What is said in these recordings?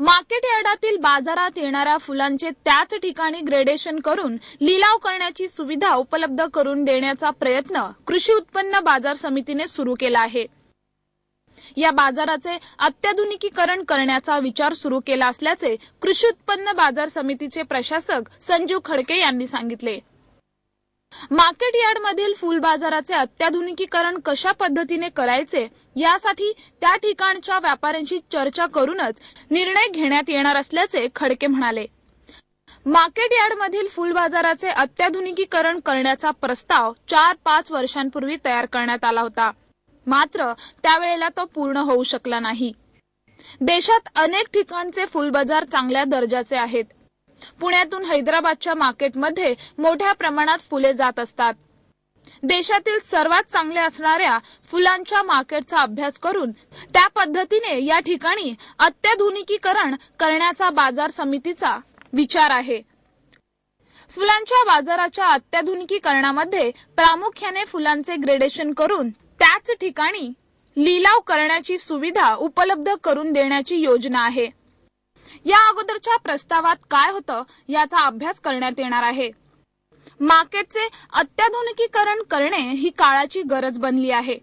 Market यार्डातील बाजारात येणाऱ्या फुलांचे त्याच ठिकाणी ग्रेडेशन करून लिलाव करण्याची सुविधा उपलब्ध करून देण्याचा प्रयत्न कृषी उत्पन्न बाजार समितीने सुरू केला आहे. या बाजाराचे अत्याधुनिकीकरण करण्याचा विचार सुरू केला असल्याचे कृषी उत्पन्न बाजार समितीचे प्रशासक संजीव खडके यांनी सांगितले. मार्केट यार्डमधील फुल बाजाराचे अत्याधुनिकीकरण कशा पद्धतीने करायचे यासाठी त्या ठिकाणच्या व्यापाऱ्यांशी चर्चा करूनच निर्णय घेण्यात येणार असल्याचे खडके म्हणाले. मार्केट यार्डमधील फुल बाजाराचे अत्याधुनिकीकरण करण्याचा प्रस्ताव चार पाच वर्षांपूर्वी तयार करण्यात आला होता. मात्र त्यावेळेला तो पूर्ण होऊ शकला नाही. देशात अनेक ठिकाणचे फुल बाजार चांगल्या दर्जाचे आहेत. पुण्यातून हैदराबादच्या मार्केटमध्ये मोठ्या प्रमाणात फुले जात असतात. देशातील सर्वात चांगल्या असणाऱ्या फुलांच्या मार्केटचा अभ्यास करून त्या पद्धतीने या ठिकाणी अत्याधुनिकीकरण करण्याचा बाजार समितीचा विचार आहे. फुलांच्या बाजाराच्या अत्याधुनिकीकरणामध्ये प्रामुख्याने फुलांचे ग्रेडेशन करून त्याच ठिकाणी लिलाव करण्याची सुविधा उपलब्ध करून देण्याची योजना आहे. या अगोदरच्या प्रस्तावात काय होतं याचा अभ्यास करण्यात येणार आहे. मार्केटचे अत्याधुनिकीकरण करणे ही काळाची गरज बनली आहे.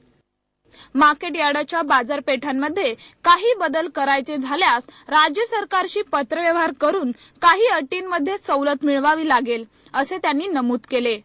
मार्केट यार्डाच्या बाजारपेठांमध्ये काही बदल करायचे झाल्यास राज्य सरकारशी पत्रव्यवहार करून काही अटींमध्ये सवलत मिळवावी लागेल असे त्यांनी नमूद केले.